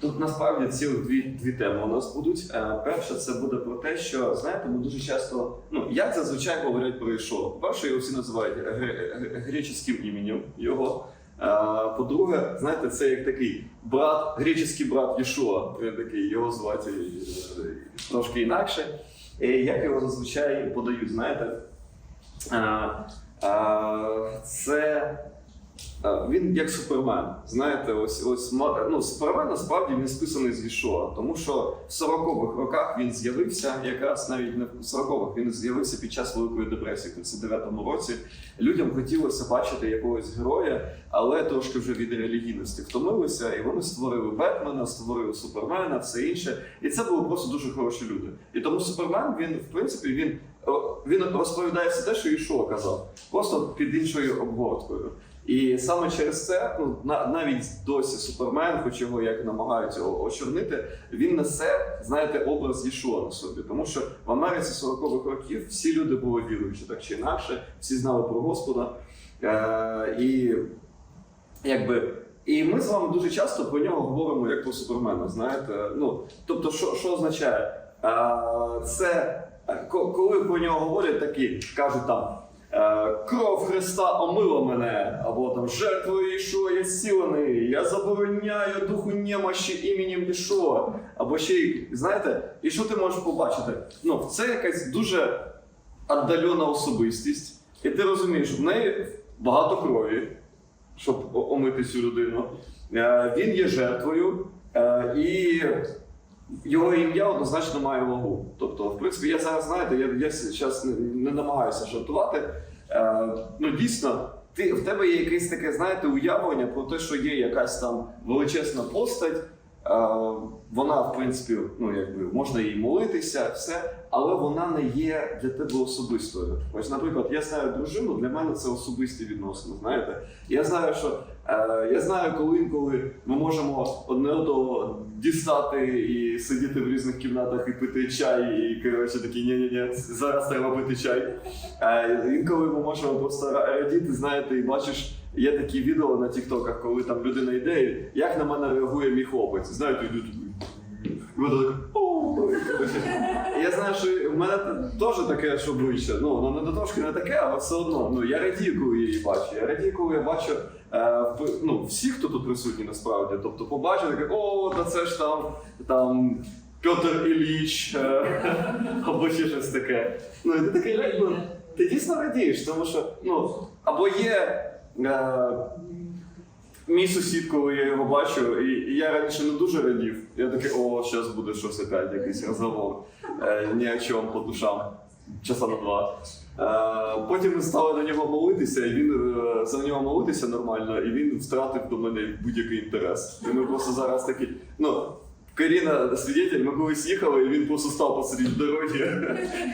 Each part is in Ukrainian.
Тут насправді цілих дві, дві теми у нас будуть. Е, перша це буде про те, що знаєте, ми дуже часто, ну як зазвичай говорять про Ішо. По-перше, його всі називають гре- гре- греческим іменем його. Е, по-друге, знаєте, це як такий брат, греческий брат Ішуа. Такий, його звати е, трошки інакше. І як його зазвичай подають, знаєте? Це Він як супермен. Знаєте, ось ось ну, супермен насправді він списаний з Ішуа, тому що в 40-х роках він з'явився, якраз навіть не в 40-х, він з'явився під час Великої депресії, в 39-му році. Людям хотілося бачити якогось героя, але трошки вже від релігійності втомилися, і вони створили Бетмена, створили Супермена, все інше. І це були просто дуже хороші люди. І тому Супермен, він, в принципі, він, він розповідає все те, що Ішуа казав, просто під іншою обгорткою. І саме через це, ну навіть досі Супермен, хоч його як намагаються очорнити, він несе, знаєте, образ Єшуа на собі. Тому що в Америці 40-х років всі люди були віруючі, так чи інакше, всі знали про Господа. Е, і якби. І ми з вами дуже часто про нього говоримо як про супермена. Знаєте, ну тобто, що, що означає? Е, це коли про нього говорять такі, кажуть там. Е, Кров Христа омила мене, або там жертвою Ішуа я зцілений, я забороняю духу немощі іменем Ішуа. Або ще й, знаєте, і що ти можеш побачити? Ну, це якась дуже віддалена особистість, і ти розумієш, в неї багато крові, щоб омити цю людину. Е, Він є жертвою, е, і його ім'я однозначно має вагу. Тобто, в принципі, я зараз знаєте, я, я зараз не, не намагаюся жартувати. Е, ну, дійсно, ти, в тебе є якесь таке, знаєте, уявлення про те, що є якась там величезна постать. Е, вона, в принципі, ну якби можна їй молитися, все, але вона не є для тебе особистою. Ось, наприклад, я знаю дружину, для мене це особисті відносини. Знаєте, я знаю, що я знаю, коли інколи ми можемо одне одного дістати і сидіти в різних кімнатах і пити чай, і коротше такі ні ні ні зараз треба пити чай. Е, інколи ми можемо просто радіти, знаєте, і бачиш. Є такі відео на тіктоках, коли там людина йде, як на мене реагує мій хлопець. Знаєте, Я знаю, що в мене теж таке ж обличчя. Ну, воно не трошки не таке, але все одно. Ну, я радію, коли її бачу. Я радію, коли я бачу е, ну, всі, хто тут присутні насправді. Тобто побачу, таке, о, та це ж там, там Петр Ілліч, е, або ще щось таке. Ну, і ти такий, ну, ти дійсно радієш, тому що, ну, або є. Мій сусід, коли я його бачу, і, і я раніше не дуже радів. Я такий, о, зараз буде щось опять, якийсь розговор. Е, ні о чому по душам. Часа на два. Е, потім ми стали на нього молитися, і він е, за нього молитися нормально, і він втратив до мене будь-який інтерес. І ми просто зараз такі. Ну, Каріна свідетель, ми колись їхали, і він просто став посеред дороги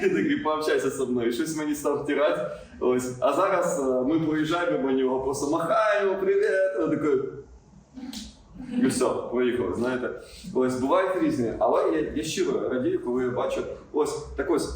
і такий пообщайся зі мною. Щось мені став втирати. Ось. А зараз е, ми проїжджаємо мимо нього, просто махаємо, привіт! Він такий. І все, поїхали, знаєте. Ось бувають різні, але я, я щиро радію, коли я бачу. Ось так ось.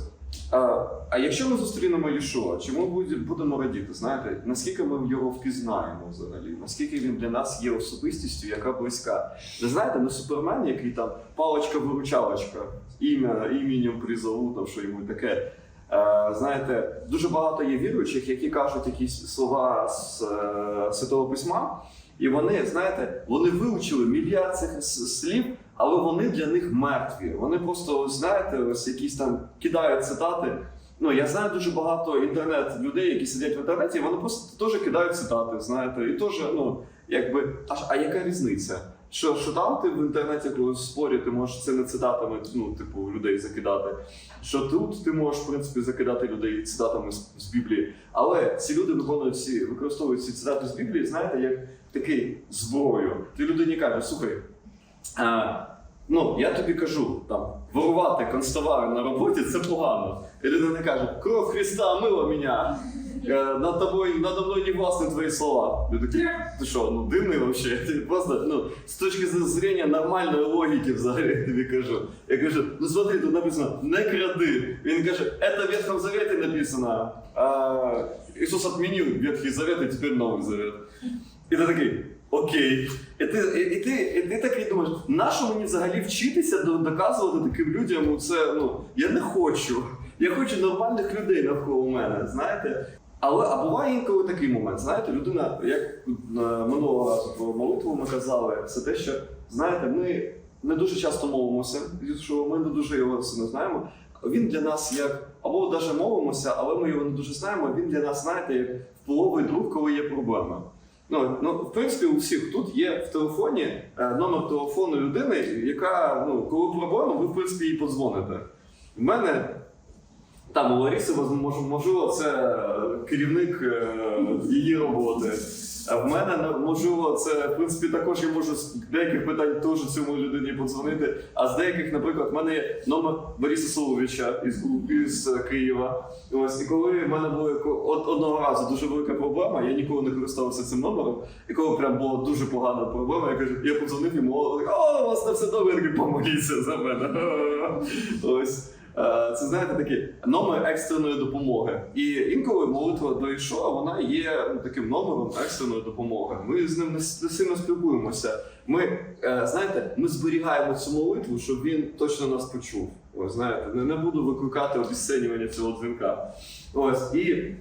А, а якщо ми зустрінемо Єшуа, чи ми будемо радіти? Знаєте, наскільки ми його впізнаємо взагалі? Наскільки він для нас є особистістю, яка близька? Ви знаєте, не супермен, який там паличка-виручалочка, ім'я іменем призову, там що йому таке. Е, знаєте, дуже багато є віруючих, які кажуть якісь слова з е, Святого Письма, і вони, знаєте, вони вивчили мільярд цих слів, але вони для них мертві. Вони просто, знаєте, ось якісь там кидають цитати. Ну, я знаю дуже багато інтернет людей, які сидять в інтернеті, і вони просто теж кидають цитати, знаєте, і теж, ну, якби, аж, а яка різниця? Що, що там ти в інтернеті коли спорі, ти можеш це не цитатами, ну, типу, людей закидати. Що тут ти можеш, в принципі, закидати людей цитатами з, з Біблії. Але ці люди виконують ці, використовують ці цитати з Біблії, знаєте, як такий зброю. Ти людині кажеш, слухай, а, ну, я тобі кажу, там, ворувати констовари на роботі це погано. І людина каже, кров Христа омила мене. Е, Над тобою, надо мною не власні твої слова. Я такий, ти що, ну дивний вообще? Ти просто, ну, з точки зрення нормальної логіки взагалі тобі кажу. Я кажу, ну смотри, тут написано, не кради. Він каже, це в Ветхом Заветі написано. А Ісус відмінив Ветхий Завет і тепер Новий Завет. І ти такий, окей. І ти, і, і ти, і ти такий думаєш, нащо мені взагалі вчитися доказувати таким людям це, ну, я не хочу. Я хочу нормальних людей навколо мене, знаєте. Але а буває інколи такий момент, знаєте, людина, як е, минулого разу про молитву ми казали, це те, що знаєте, ми не дуже часто молимося, що ми не дуже його сильно знаємо. Він для нас як або навіть молимося, але ми його не дуже знаємо. Він для нас, знаєте, як впливовий друг, коли є проблема. Ну, ну, в принципі, у всіх тут є в телефоні е, номер телефону людини, яка, ну, коли проблема, ви в принципі їй подзвоните. У мене там у Ларіси, можливо, це е, керівник е, її роботи. А в мене ну, можливо, це в принципі також я можу з деяких питань теж цьому людині подзвонити. А з деяких, наприклад, в мене є номер Бориса Соловича із, із е, Києва. Ось і коли в мене була от одного разу дуже велика проблема, я ніколи не користувався цим номером. І коли прям була дуже погана проблема, я кажу, я подзвонив йому, о, у вас там все добре, я такий, помоліться за мене. Ось. Е, Це знаєте такий номер екстреної допомоги. І інколи молитва до Ішуа, вона є ну, таким номером екстреної допомоги. Ми з ним сильно спілкуємося. Ми е, знаєте, ми зберігаємо цю молитву, щоб він точно нас почув. Ось знаєте, не, буду викликати обіцянювання цього дзвінка. Ось і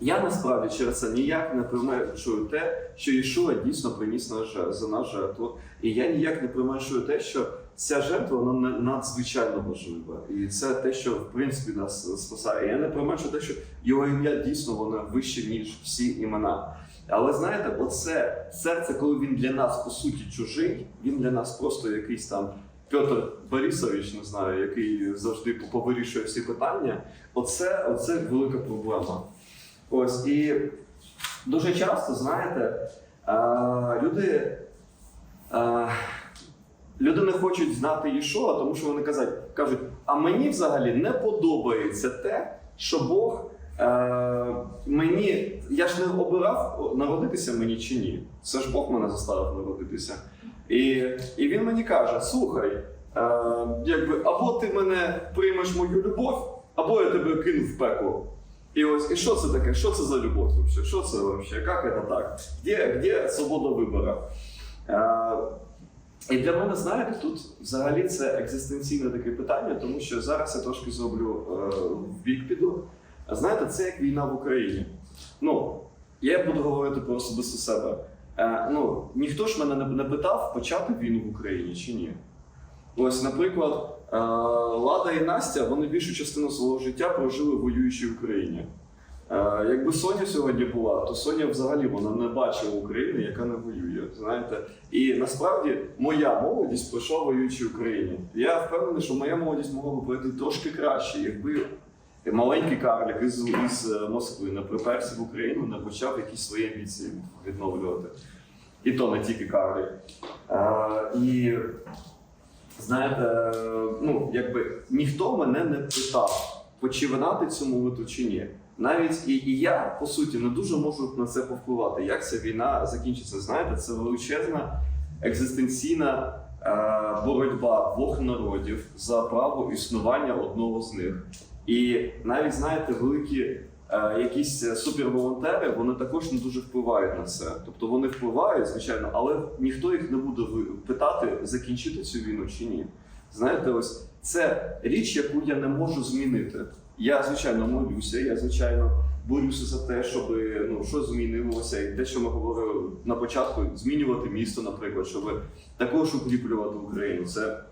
я насправді через це ніяк не применшую те, що Ішуа дійсно приніс наш, за наш жертву. І я ніяк не применшую те, що ця жертва вона надзвичайно важлива. І це те, що в принципі нас спасає. Я не применшую те, що його ім'я дійсно воно вище, ніж всі імена. Але знаєте, оце серце, коли він для нас по суті чужий, він для нас просто якийсь там Петр Борисович, не знаю, який завжди повирішує всі питання. Оце, оце велика проблема. Ось і дуже часто, знаєте, люди. Люди не хочуть знати Єшуа, тому що вони кажуть, кажуть, а мені взагалі не подобається те, що Бог е, мені. Я ж не обирав народитися мені чи ні. Це ж Бог мене заставив народитися. І, і він мені каже: слухай, е, якби, або ти мене приймеш мою любов, або я тебе кину в пекло. І ось, і що це таке? Що це за любов? Вообще? Що це вообще? Як це так? Де, де свобода вибору? Е, і для мене, знаєте, тут взагалі це екзистенційне таке питання, тому що зараз я трошки зроблю е, бік піду. Знаєте, це як війна в Україні. Ну, я буду говорити про особисто себе. Е, ну, ніхто ж мене не, не питав почати війну в Україні чи ні. Ось, наприклад, е, Лада і Настя вони більшу частину свого життя прожили в воюючій Україні. Е, Якби Соня сьогодні була, то Соня взагалі вона не бачила України, яка не воює. Знаєте, і насправді моя молодість пройшла в воюючій Україні. Я впевнений, що моя молодість могла б пройти трошки краще, якби маленький карлик із, із е, Москви не приперся в Україну, не почав якісь свої амбіції відновлювати. І то не тільки карлик. Е, і знаєте, ну якби ніхто мене не питав, починати цю молитву чи ні. Навіть і, і я, по суті, не дуже можу на це повпливати, як ця війна закінчиться. Знаєте, це величезна екзистенційна е, боротьба двох народів за право існування одного з них. І навіть знаєте, великі е, якісь суперволонтери, вони також не дуже впливають на це. Тобто вони впливають, звичайно, але ніхто їх не буде питати, закінчити цю війну чи ні. Знаєте, ось це річ, яку я не можу змінити. Я, звичайно, молюся, я, звичайно, борюся за те, щоб ну, щось змінилося. І те, що ми говорили на початку, змінювати місто, наприклад, щоб також укріплювати Україну. Це...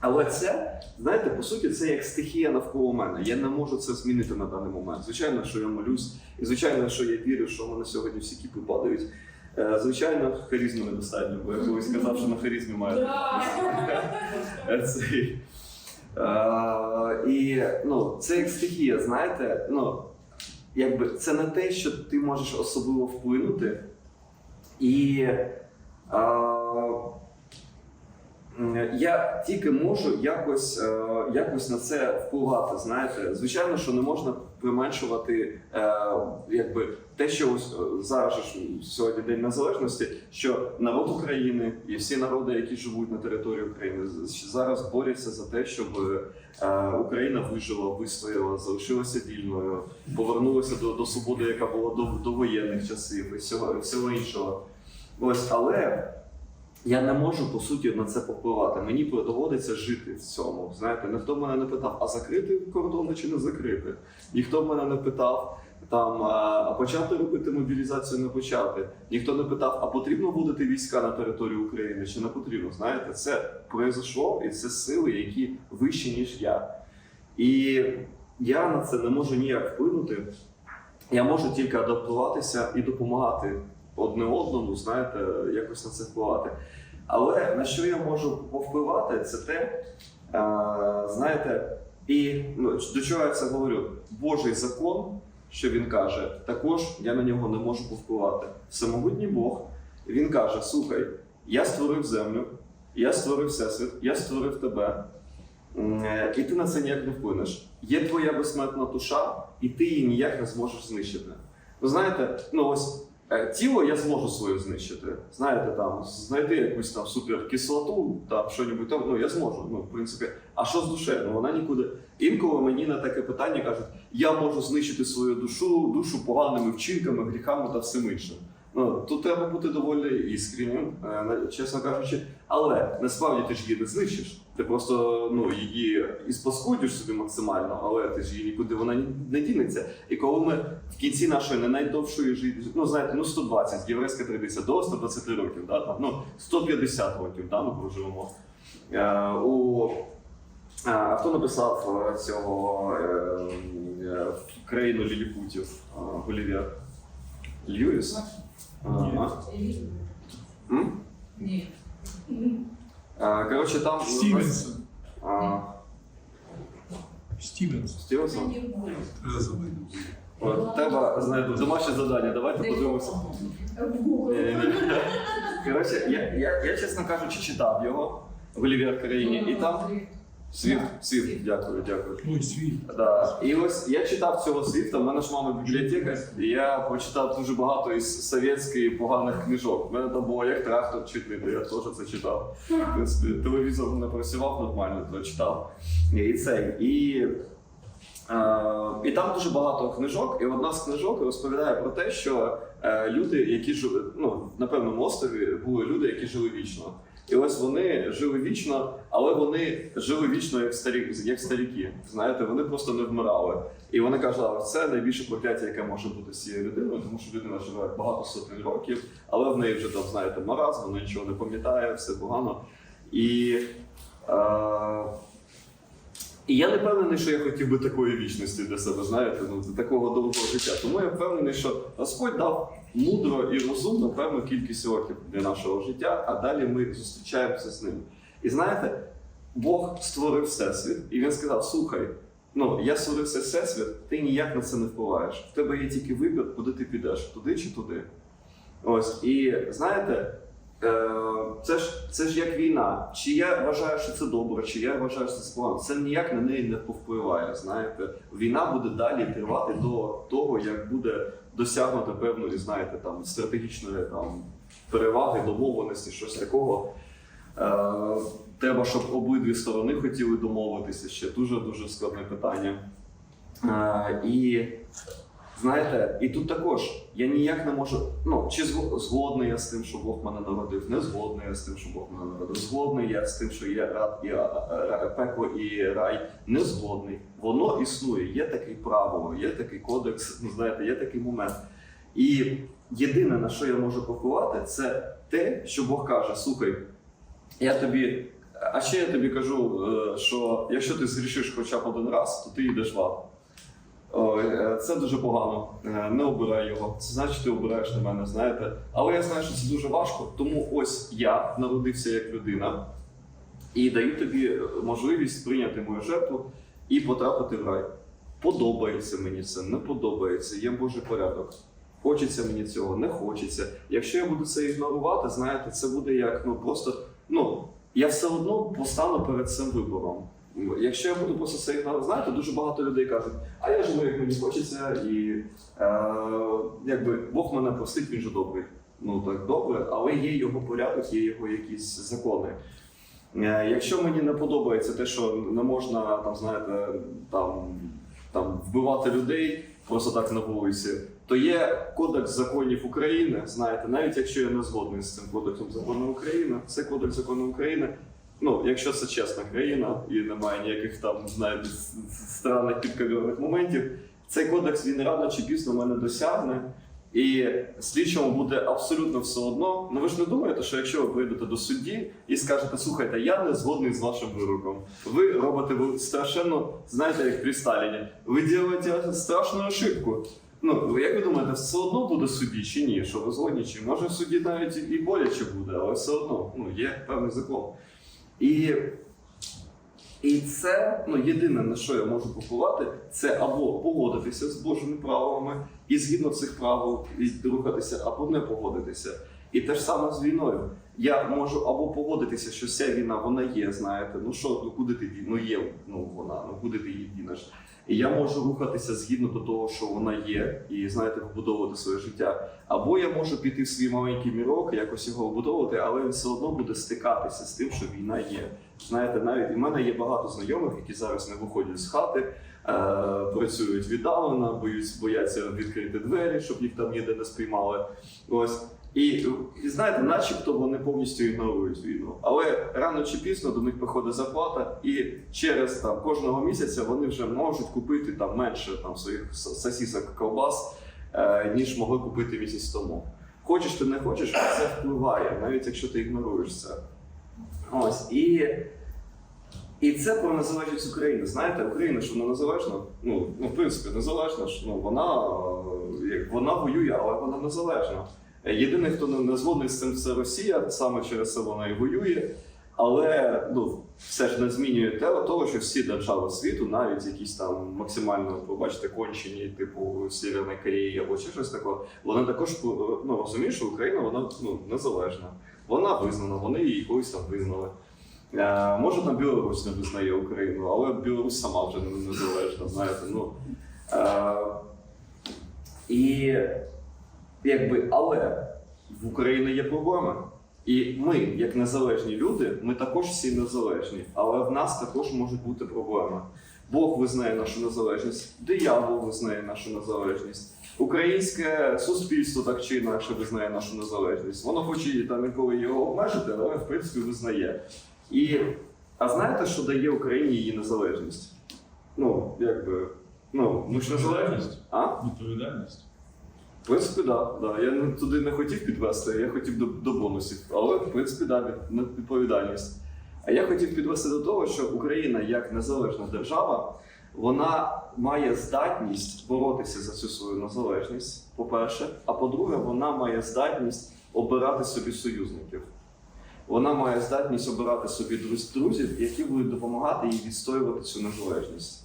Але це, знаєте, по суті, це як стихія навколо мене. Я не можу це змінити на даний момент. Звичайно, що я молюсь, і звичайно, що я вірю, що в мене сьогодні всі кіпи падають. Е, Звичайно, харизми недостатньо, бо я колись казав, що на харизмі має. Е, і ну, це як стихія, знаєте, ну, якби це не те, що ти можеш особливо вплинути. І е, я тільки можу якось, е, якось на це впливати. Знаєте, звичайно, що не можна применшувати е, якби те, що ось е, зараз ж сьогодні День Незалежності, що народ України і всі народи, які живуть на території України, зараз борються за те, щоб е, Україна вижила, вистояла, залишилася вільною, повернулася до, до свободи, яка була до, до воєнних часів і всього, всього іншого. Ось, але я не можу по суті на це повпливати. Мені доводиться жити в цьому. Знаєте, ніхто мене не питав, а закрити кордони чи не закрити. Ніхто мене не питав. Там а а почати робити мобілізацію не почати. Ніхто не питав, а потрібно вводити війська на територію України чи не потрібно. Знаєте, це произошло, і це сили, які вищі ніж я. І я на це не можу ніяк вплинути. Я можу тільки адаптуватися і допомагати одне одному, знаєте, якось на це впливати. Але на що я можу повпливати, це те, е, знаєте, і ну, до чого я це говорю? Божий закон, що він каже, також я на нього не можу повпливати. Всемогутній Бог, він каже: слухай, я створив землю, я створив всесвіт, я створив тебе. І ти на це ніяк не вплинеш. Є твоя безсмертна душа, і ти її ніяк не зможеш знищити. Ви знаєте, ну ось тіло я зможу своє знищити. Знаєте, там знайти якусь там суперкислоту, там що-небудь там, ну я зможу. Ну, в принципі, а що з душею? Ну вона нікуди. Інколи мені на таке питання кажуть: я можу знищити свою душу, душу поганими вчинками, гріхами та всім іншим. Ну, тут треба бути доволі іскреннім, е, чесно кажучи. Але насправді ти ж її не знищиш. Ти просто ну, її і спаскудиш собі максимально, але ти ж її нікуди вона не дінеться. І коли ми в кінці нашої не найдовшої житті, ну знаєте, ну 120, єврейська традиція, до 120 років, да, там, ну 150 років да, ми проживемо. Е, у, е, а хто написав е, цього е, е, країну ліліпутів е, Гулівер? Льюіс? Ага. М? Ні. Е, Коротше, там Стівенсон. А, Стівенсон. Стівенсон? От, Треба знаєте, домашнє завдання. Давайте подивимося. Ні-ні-ні. Коротше, я, я, я, чесно кажучи, читав його в Олівер країні, і там світ, світ, дякую, дякую. Ой, свій. Да. І ось я читав цього свіфта, в мене ж мама бібліотека, і я почитав дуже багато із совєтських поганих книжок. У мене там було як трактор читати, я теж це читав. В принципі, телевізор не працював нормально, то читав. І цей. І, е, і там дуже багато книжок, і одна з книжок розповідає про те, що е, люди, які жили, ну, на певному острові були люди, які жили вічно. І ось вони жили вічно, але вони жили вічно як старі, як старіки. Знаєте, вони просто не вмирали. І вони казали, це найбільше прокляття, яке може бути з цією людиною, тому що людина живе багато сотень років, але в неї вже там, знаєте, маразм, вона нічого не пам'ятає, все погано. І, е, і я не впевнений, що я хотів би такої вічності для себе, знаєте, ну, такого довгого життя. Тому я впевнений, що Господь дав мудро і розумно певну кількість років для нашого життя, а далі ми зустрічаємося з ним. І знаєте, Бог створив всесвіт, і він сказав: слухай, ну я створив цей всесвіт, ти ніяк на це не впливаєш. В тебе є тільки вибір, куди ти підеш, туди чи туди. Ось, і знаєте, це ж це ж як війна. Чи я вважаю, що це добре, чи я вважаю, що це погано, це ніяк на неї не повпливає. Знаєте, війна буде далі тривати до того, як буде досягнуто певної, знаєте, там стратегічної там переваги, домовленості, щось такого. Е, треба, щоб обидві сторони хотіли домовитися. Ще дуже дуже складне питання. Е, і знаєте, і тут також я ніяк не можу. Ну, чи згодний я з тим, що Бог мене народив, не згодний я з тим, що Бог мене народив. Згодний я з тим, що є рад і а, а, ра- пекло і рай. Не згодний. Воно існує. Є таке правило, є такий кодекс, ну, знаєте, є такий момент. І єдине, на що я можу впливати, це те, що Бог каже: слухай, я тобі. А ще я тобі кажу, е, що якщо ти зрішиш хоча б один раз, то ти йдеш в ад. Е, це дуже погано. Е, Не обирай його. Це значить, ти обираєш на мене, знаєте. Але я знаю, що це дуже важко, тому ось я народився як людина і даю тобі можливість прийняти мою жертву і потрапити в рай. Подобається мені це, не подобається, є Божий порядок. Хочеться мені цього, не хочеться. Якщо я буду це ігнорувати, знаєте, це буде як ну просто ну я все одно постану перед цим вибором. Якщо я буду просто це знаєте, дуже багато людей кажуть, а я живу, як мені хочеться, і е, якби Бог мене простить, він же добрий. Ну так добре, але є його порядок, є його якісь закони. Е, Якщо мені не подобається те, що не можна там, знаєте, там, там вбивати людей просто так на вулиці, то є Кодекс законів України. Знаєте, навіть якщо я не згодний з цим кодексом законів України, це Кодекс законів України. Ну, якщо це чесна країна і немає ніяких там, с- странних підковірних моментів, цей кодекс він рано чи пізно мене досягне. І слідчому буде абсолютно все одно. Ну ви ж не думаєте, що якщо ви прийдете до судді і скажете, слухайте, я не згодний з вашим вироком. Ви робите ви страшенно, знаєте, як при Сталіні, ви робите страшну ошибку. Ну, як ви думаєте, все одно буде судді чи ні? Що ви згодні, чи може в суді навіть і боляче буде, але все одно ну, є певний закон. І, і це ну, єдине, на що я можу попувати, це або погодитися з Божими правилами і згідно цих правил рухатися, або не погодитися. І те ж саме з війною. Я можу або погодитися, що ця війна вона є, знаєте, ну що, ну куди ти ну є, ну вона, ну куди ти її дінеш. І я можу рухатися згідно до того, що вона є, і знаєте, вбудовувати своє життя. Або я можу піти в свій маленький мірок, якось його вбудовувати, але він все одно буде стикатися з тим, що війна є. Знаєте, навіть у мене є багато знайомих, які зараз не виходять з хати, е, працюють віддалено, боюсь, бояться відкрити двері, щоб їх там ніде не спіймали. Ось. І, знаєте, начебто вони повністю ігнорують війну. Але рано чи пізно до них приходить зарплата, і через там кожного місяця вони вже можуть купити там менше там своїх сосісок ковбас, е, ніж могли купити місяць тому. Хочеш ти не хочеш, це впливає, навіть якщо ти ігноруєш це. Ось і. І це про незалежність України. Знаєте, Україна, що вона незалежна, ну, ну в принципі, незалежна ж, ну вона, е, вона воює, але вона незалежна. Єдиний, хто не згодний з цим, це Росія, саме через це вона і воює. Але ну, все ж не змінює те, того, що всі держави світу, навіть якісь там максимально, побачите, кончені, типу Сєвєрної Кореї або ще щось таке, вони також ну, розуміють, що Україна вона ну, незалежна. Вона визнана, вони її колись там визнали. Е, може, там Білорусь не визнає Україну, але Білорусь сама вже не незалежна, знаєте. Ну, е, і якби, але в Україні є проблеми. І ми, як незалежні люди, ми також всі незалежні, але в нас також можуть бути проблеми. Бог визнає нашу незалежність, диявол визнає нашу незалежність, українське суспільство так чи інакше визнає нашу незалежність. Воно хоче її там інколи його обмежити, але в принципі визнає. І а знаєте, що дає Україні її незалежність? Ну, якби. Ну, ми ж незалежні. А? Відповідальність. Принципі, так. Да, да. Я туди не хотів підвести, я хотів до, до бонусів. Але в принципі, да, відповідальність. А я хотів підвести до того, що Україна як незалежна держава, вона має здатність боротися за цю свою незалежність, по-перше. А по-друге, вона має здатність обирати собі союзників. Вона має здатність обирати собі друз- друзів, які будуть допомагати їй відстоювати цю незалежність.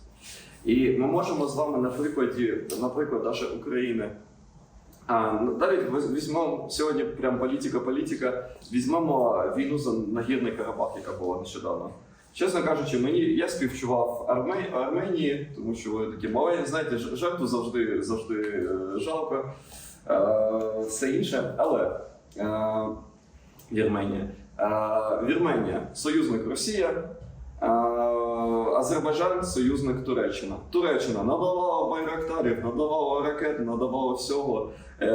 І ми можемо з вами на прикладі, наприклад, навіть України. А, ну, навіть візьмемо сьогодні прям політика-політика, візьмемо війну за Нагірний Карабах, яка була нещодавно. Чесно кажучи, мені я співчував Арме- Арменії, тому що вони такі маленькі, знаєте, жертву завжди, завжди е, жалко. Е, все інше, але е, Вірменія. Е, Вірменія союзник Росія. Е, Азербайджан союзник Туреччина. Туреччина надавала байрактарів, надавала ракет, надавала всього. Е,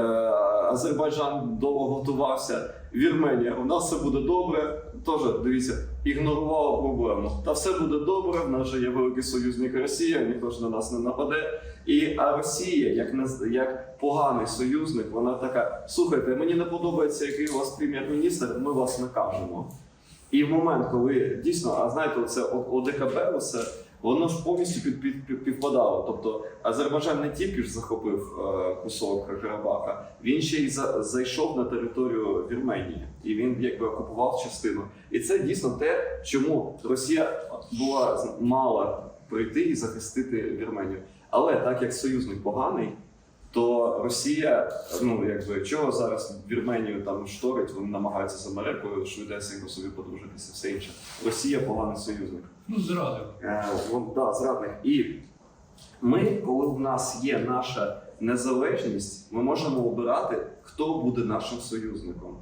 Азербайджан довго готувався. Вірменія, у нас все буде добре. Теж дивіться, ігнорувала проблему. Та все буде добре. В нас же є великий союзник Росія, ніхто ж на нас не нападе. І а Росія, як не як поганий союзник, вона така: слухайте, мені не подобається, який у вас прем'єр-міністр, ми вас накажемо. І в момент, коли дійсно, а знаєте, це ОДКБ, усе, воно ж повністю під, під, під, підпадало. Тобто Азербайджан не тільки ж захопив е, кусок Карабаха, він ще й за, зайшов на територію Вірменії, і він якби окупував частину. І це дійсно те, чому Росія була мала прийти і захистити Вірменію. Але так як союзник поганий, то Росія, ну якби чого зараз Вірменію там шторить, вони намагаються з Америкою швидесенько собі подружитися, все інше. Росія поганий союзник. Ну, зрадив. Е, вон, да, зрадник. І ми, коли в нас є наша незалежність, ми можемо обирати, хто буде нашим союзником.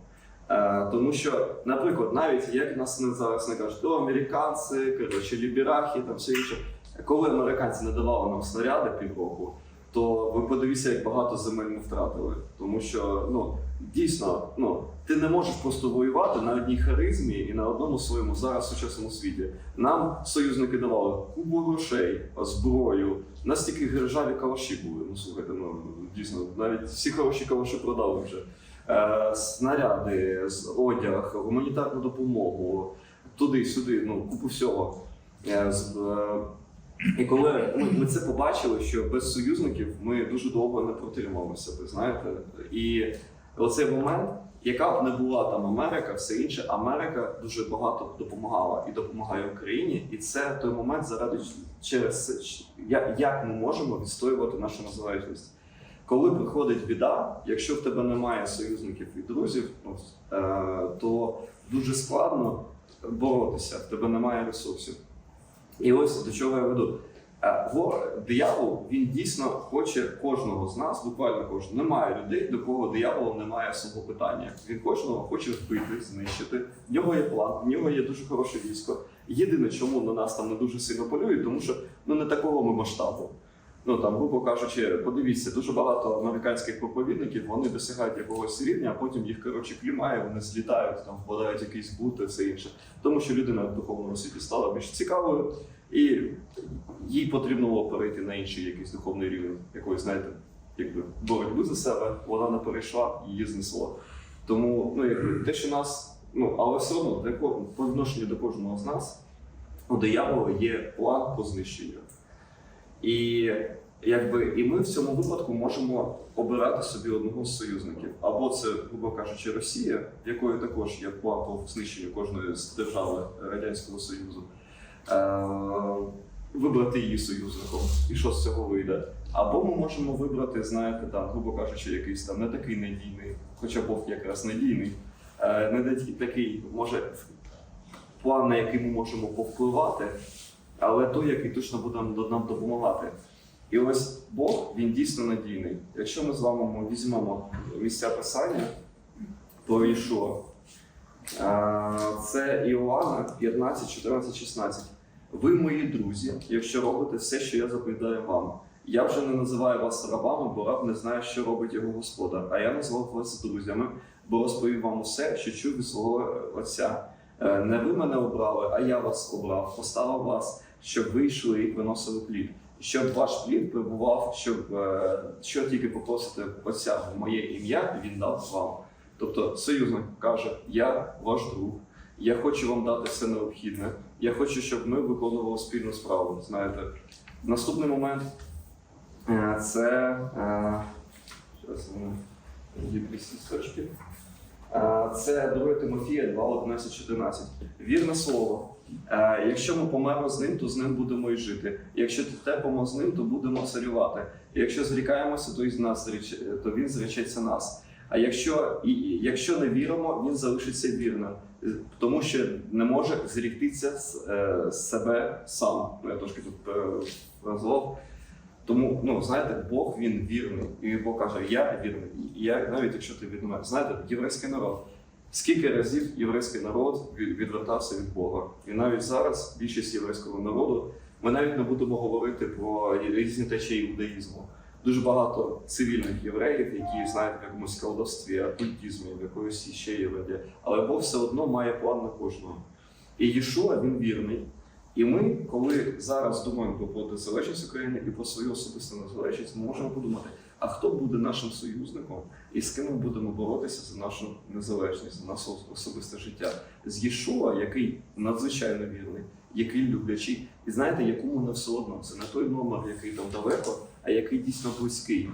Е, тому що, наприклад, навіть як нас не зараз не кажуть, то американці, коротше, ліберахи, там все інше. Коли американці не давали нам снаряди півроку, то ви подивіться, як багато земель ми втратили. Тому що ну дійсно, ну ти не можеш просто воювати на одній харизмі і на одному своєму зараз сучасному світі. Нам союзники давали кубу грошей, зброю. У нас тільки гержаві калаші були. Ну слухайте, ну дійсно, навіть всі хороші калаші продали вже. Е, снаряди, одяг, гуманітарну допомогу, туди-сюди, ну купу всього. Е, е, і коли ми, ми це побачили, що без союзників ми дуже довго не протрималися, ви знаєте. І оцей момент, яка б не була там Америка, все інше, Америка дуже багато допомагала і допомагає Україні. І це той момент, заради через як ми можемо відстоювати нашу незалежність. Коли приходить біда, якщо в тебе немає союзників і друзів, ну, е, то дуже складно боротися, в тебе немає ресурсів. І ось до чого я веду. Е, Диявол він дійсно хоче кожного з нас, буквально кожного. Немає людей, до кого диявол немає свого питання. Він кожного хоче вбити, знищити. В нього є план, в нього є дуже хороше військо. Єдине, чому на нас там не дуже сильно полюють, тому що ну не такого ми масштабу. Ну там, грубо кажучи, подивіться, дуже багато американських проповідників вони досягають якогось рівня, а потім їх коротше клімає, вони злітають, там впадають якісь бути, все інше. Тому що людина в духовному світі стала більш цікавою, і їй потрібно було перейти на інший якийсь духовний рівень, якоїсь, знаєте, якби боротьби за себе, вона не перейшла, її знесло. Тому ну, якби, те, що нас, ну, але все одно для по відношенню до кожного з нас, у диявола є план по знищенню. І якби і ми в цьому випадку можемо обирати собі одного з союзників. Або це, грубо кажучи, Росія, в якої також є план по знищенню кожної з держав Радянського Союзу. Е, вибрати її союзником, і що з цього вийде. Або ми можемо вибрати, знаєте, там, грубо кажучи, якийсь там не такий надійний, хоча Бог якраз надійний, е, не такий, може, план, на який ми можемо повпливати, але той, який точно буде нам допомагати. І ось Бог, він дійсно надійний. Якщо ми з вами візьмемо місця писання по Ішуа, це Іоанна 15, 14, 16. Ви мої друзі, якщо робите все, що я заповідаю вам. Я вже не називаю вас рабами, бо раб не знає, що робить його господар. А я назвав вас друзями, бо розповів вам усе, що чув від свого отця. Е, Не ви мене обрали, а я вас обрав, поставив вас, щоб ви йшли і приносили плід. Щоб ваш плід прибував, щоб е, що тільки попросите отця в моє ім'я, він дав вам. Тобто союзник каже: Я ваш друг, я хочу вам дати все необхідне. Я хочу, щоб ми виконували спільну справу. Знаєте, наступний момент е, це. Е, Це 2 Тимофія 2, 11, 14. Вірне слово. Е, Якщо ми померли з ним, то з ним будемо і жити. Якщо терпимо з ним, то будемо царювати. Якщо зрікаємося, то із нас то він зречеться нас. А якщо, і, і- якщо не віримо, він залишиться вірним, тому що не може зріктися з е, себе сам. Ну, я трошки тут перезвав. Тому, ну знаєте, Бог він вірний. І Бог каже, я вірний. Я навіть якщо ти від мене, знаєте, єврейський народ. Скільки разів єврейський народ відвертався від Бога? І навіть зараз більшість єврейського народу ми навіть не будемо говорити про різні течії іудаїзму. Дуже багато цивільних євреїв, які знають в якомусь колдовстві, окультизмі, в якоїсь ще євреї. Але Бог все одно має план на кожного. І Єшуа він вірний. І ми, коли зараз думаємо про незалежність України і про свою особисту незалежність, ми можемо подумати, а хто буде нашим союзником і з ким ми будемо боротися за нашу незалежність, за наше особисте життя. З Єшуа, який надзвичайно вірний, який люблячий, і знаєте, якому не все одно. Це не той номер, який там далеко, а який дійсно близький.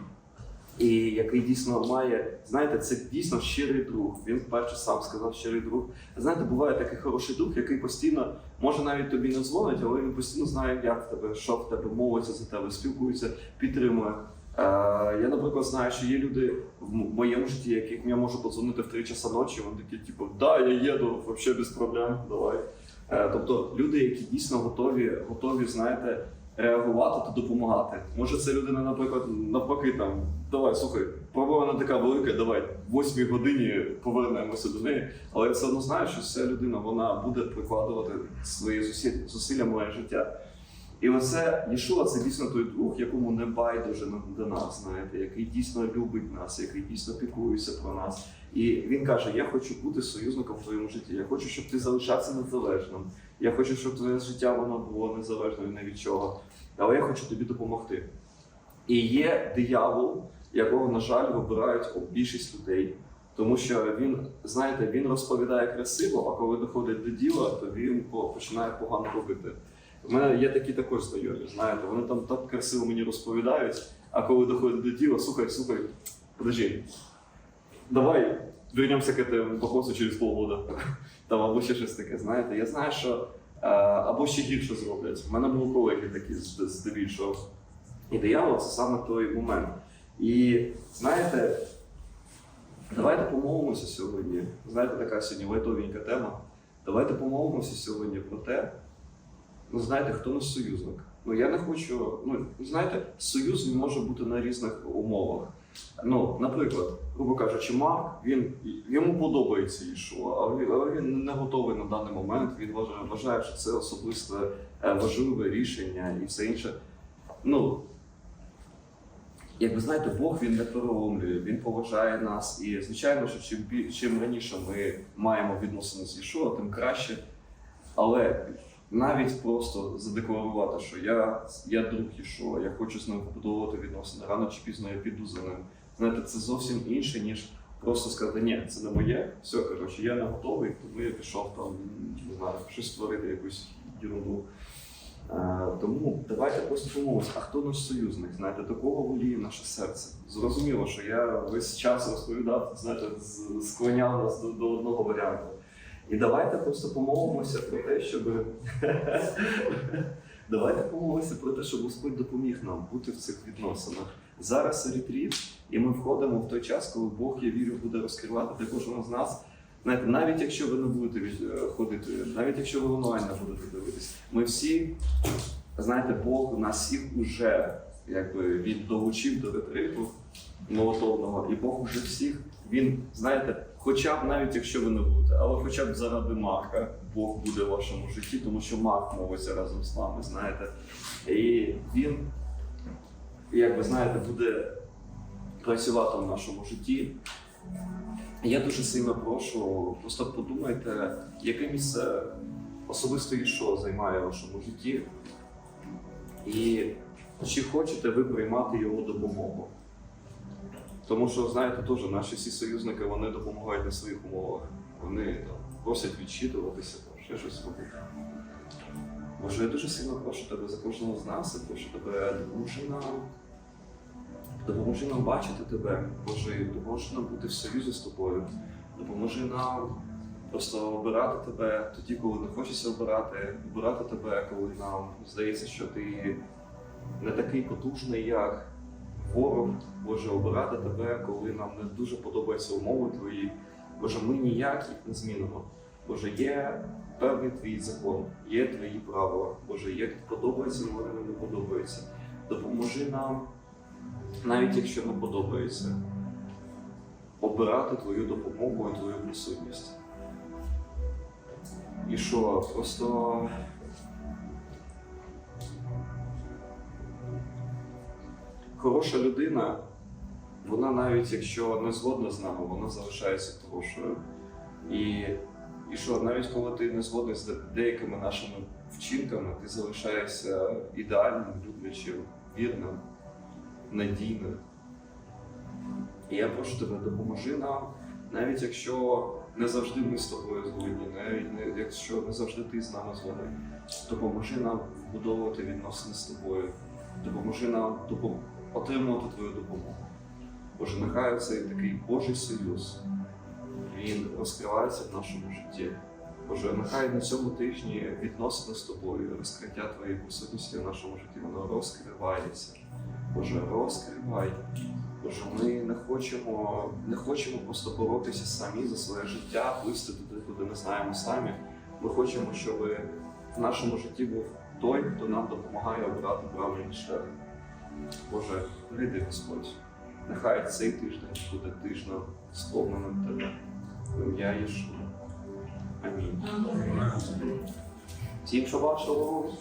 І який дійсно має, знаєте, це дійсно щирий друг. Він вперше сам сказав щирий друг. Знаєте, буває такий хороший друг, який постійно може навіть тобі не дзвонить, але він постійно знає, як в тебе, що в тебе, молиться за тебе, спілкується, підтримує. Е, я, наприклад, знаю, що є люди в моєму житті, яким я можу подзвонити в 3 часа ночі, вони такі, типу, да, я їду, взагалі без проблем, давай. Е, тобто люди, які дійсно готові, готові, знаєте, реагувати та допомагати. Може, це людина, наприклад, навпаки, там, давай, слухай, проблема не така велика, давай, в 8 годині повернемося до неї. Але я все одно знаю, що ця людина вона буде прикладувати свої зусилля моє життя. І оце Єшуа це дійсно той друг, якому не байдуже до нас, знаєте, який дійсно любить нас, який дійсно піклується про нас. І він каже: Я хочу бути союзником в твоєму житті. Я хочу, щоб ти залишався незалежним. Я хочу, щоб твоє життя воно було незалежним ні від чого. Але я хочу тобі допомогти. І є диявол, якого, на жаль, вибирають більшість людей. Тому що він, знаєте, він розповідає красиво, а коли доходить до діла, то він починає погано робити. У мене є такі також знайомі, знаєте, вони там так красиво мені розповідають, а коли доходить до діла, слухай, слухай, подожди, давай вернемося к этому вопросу через полгода. Там або ще щось таке, знаєте. Я знаю, що е, або ще гірше зроблять. У мене були колеги такі здебільшого. І диявол це саме той момент. І знаєте, давайте помолимося сьогодні. Знаєте, така сьогодні лайтовенька тема. Давайте помолимося сьогодні про те, ну знаєте, хто наш союзник. Ну я не хочу, ну знаєте, союз він може бути на різних умовах. Ну, наприклад, грубо кажучи, Марк, він йому подобається Ішуа, але він, не готовий на даний момент. Він вважає, вважає, що це особисте е, важливе рішення і все інше. Ну, як ви знаєте, Бог він не переломлює, він поважає нас. І звичайно, що чим, чим раніше ми маємо відносини з Ішуа, тим краще. Але навіть просто задекларувати, що я, я друг Ішуа, я хочу з ним побудовувати відносини, рано чи пізно я піду за ним. Знаєте, це зовсім інше, ніж просто сказати, ні, це не моє, все, коротше, я не готовий, тому я пішов там, не знаю, щось створити, якусь ерунду. Е, Тому давайте просто а хто наш союзник? Знаєте, до кого воліє наше серце? Зрозуміло, що я весь час розповідав, знаєте, склоняв нас до, до одного варіанту. І давайте просто помовимося про те, щоб давайте помовимося про те, щоб Господь допоміг нам бути в цих відносинах. Зараз ретріт, і ми входимо в той час, коли Бог, я вірю, буде розкривати для кожного з нас. Знаєте, навіть якщо ви не будете е, ходити, навіть якщо ви онлайн не будете дивитись, ми всі, знаєте, Бог нас всіх уже якби він долучив до ретриту молотовного, і Бог уже всіх, він, знаєте, хоча б навіть якщо ви не будете, але хоча б заради Марка Бог буде в вашому житті, тому що Марк мовиться разом з вами, знаєте. І він, як ви знаєте, буде працювати в нашому житті. Я дуже сильно прошу, просто подумайте, яке місце особисто і що займає в вашому житті, і чи хочете ви приймати його допомогу. Тому що, знаєте, теж наші всі союзники вони допомагають на своїх умовах. Вони там, просять відчитуватися, там, ще щось робити. Боже, я дуже сильно прошу тебе за кожного з нас, і прошу тебе, допоможи нам. Допоможи нам бачити тебе, Боже, допоможи нам бути в союзі з тобою. Допоможи нам просто обирати тебе тоді, коли не хочеться обирати, обирати тебе, коли нам здається, що ти не такий потужний, як ворог. Боже, обирати тебе, коли нам не дуже подобаються умови твої. Боже, ми ніяк їх не змінимо. Боже, є певний твій закон, є твої правила. Боже, як подобається, нам не подобаються. Допоможи нам, навіть якщо не подобається, обирати твою допомогу і твою присутність. І що, просто хороша людина, вона навіть якщо не згодна з нами, вона залишається хорошою. І, і що, навіть коли ти не згодний з деякими нашими вчинками, ти залишаєшся ідеальним, люблячим, вірним, надійним. І я прошу тебе, допоможи нам, навіть якщо не завжди ми з тобою згодні, навіть не- якщо не завжди ти з нами згодний, допоможи нам вбудовувати відносини з тобою, допоможи нам допом- отримувати твою допомогу. Боже, нехай цей такий Божий союз, він розкривається в нашому житті. Боже, нехай на цьому тижні відносини з тобою, розкриття твоєї присутності в нашому житті, воно розкривається. Боже, розкривай. Боже, ми не хочемо, не хочемо просто боротися самі за своє життя, плисти туди, куди не знаємо самі. Ми хочемо, щоб в нашому житті був той, хто нам допомагає обрати правильний шлях. Боже, прийди Господь. Нехай цей тиждень буде тижнем сповненим тебе. В ім'я Єшуа. Амінь. Всім, що вашого.